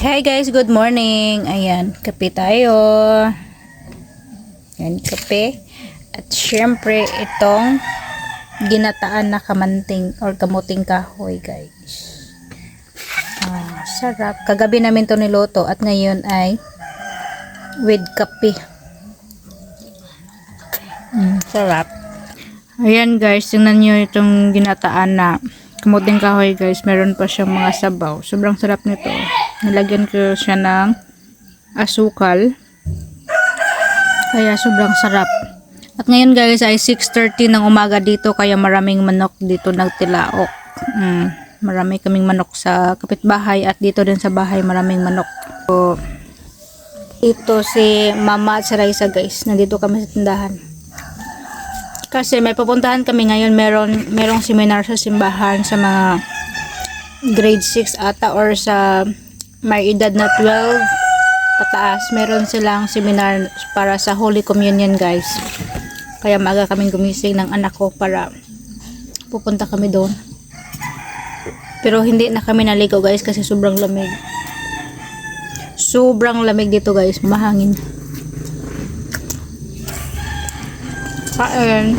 Hi guys, good morning. Ayan, kape tayo. Ayan, kape. At syempre, itong ginataan na kamanting or kamuting kahoy guys. Ah, sarap. Kagabi namin to niloto at ngayon ay with kape. Mm, sarap. Ayan guys, tingnan nyo itong ginataan na kamuting kahoy guys. Meron pa siyang mga sabaw. Sobrang sarap nito. Nilagyan ko siya ng asukal. Kaya sobrang sarap. At ngayon guys ay 6.30 ng umaga dito kaya maraming manok dito nagtilaok. Mm, marami kaming manok sa kapitbahay at dito din sa bahay maraming manok. So, ito si Mama at si guys. Nandito kami sa tindahan. Kasi may pupuntahan kami ngayon. Meron, merong seminar sa simbahan sa mga grade 6 ata or sa may edad na 12 pataas. Meron silang seminar para sa Holy Communion guys. Kaya maaga kaming gumising ng anak ko para pupunta kami doon. Pero hindi na kami naligo guys kasi sobrang lamig. Sobrang lamig dito guys. Mahangin. Kain.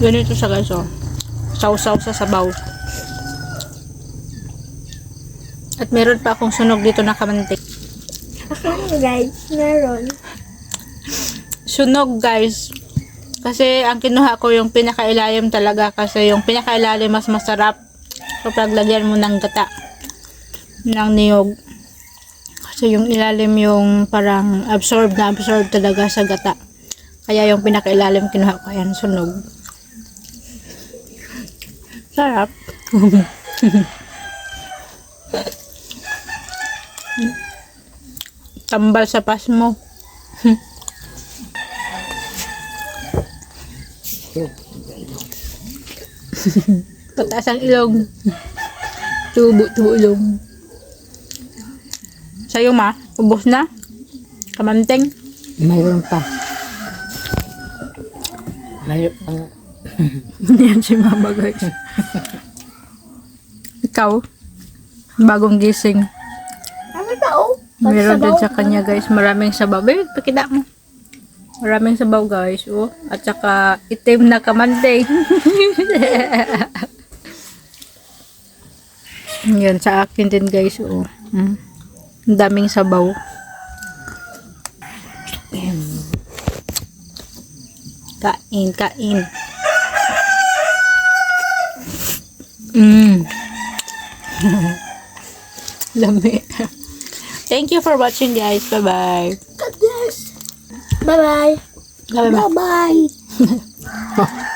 Ganito siya guys oh. Sausaw sa sabaw. At meron pa akong sunog dito na kamantik. Ako guys, meron. Sunog guys. Kasi ang kinuha ko yung pinakailalim talaga kasi yung pinakailalim mas masarap kapag lagyan mo ng gata ng niyog. Kasi yung ilalim yung parang absorb na absorb talaga sa gata. Kaya yung pinakailalim kinuha ko ayan sunog. Sarap. Tambal sa pas mo. Pataas ang ilong. Tubo, tubo ilong. Sa'yo ma, ubos na? Kamanteng? Mayroon pa. Mayroon pa. Yan si mama guys. Ikaw? Bagong gising. Ano? Meron din sa kanya guys. Maraming sabaw. Babe, pakita mo. Maraming sabaw guys. Oh. At saka itim na kamanteng. Yan sa akin din guys. Oh. Mm. Daming sabaw. Kain, kain. Mm. Lami. Thank you for watching guys. Bye-bye. Bye-bye. Bye-bye.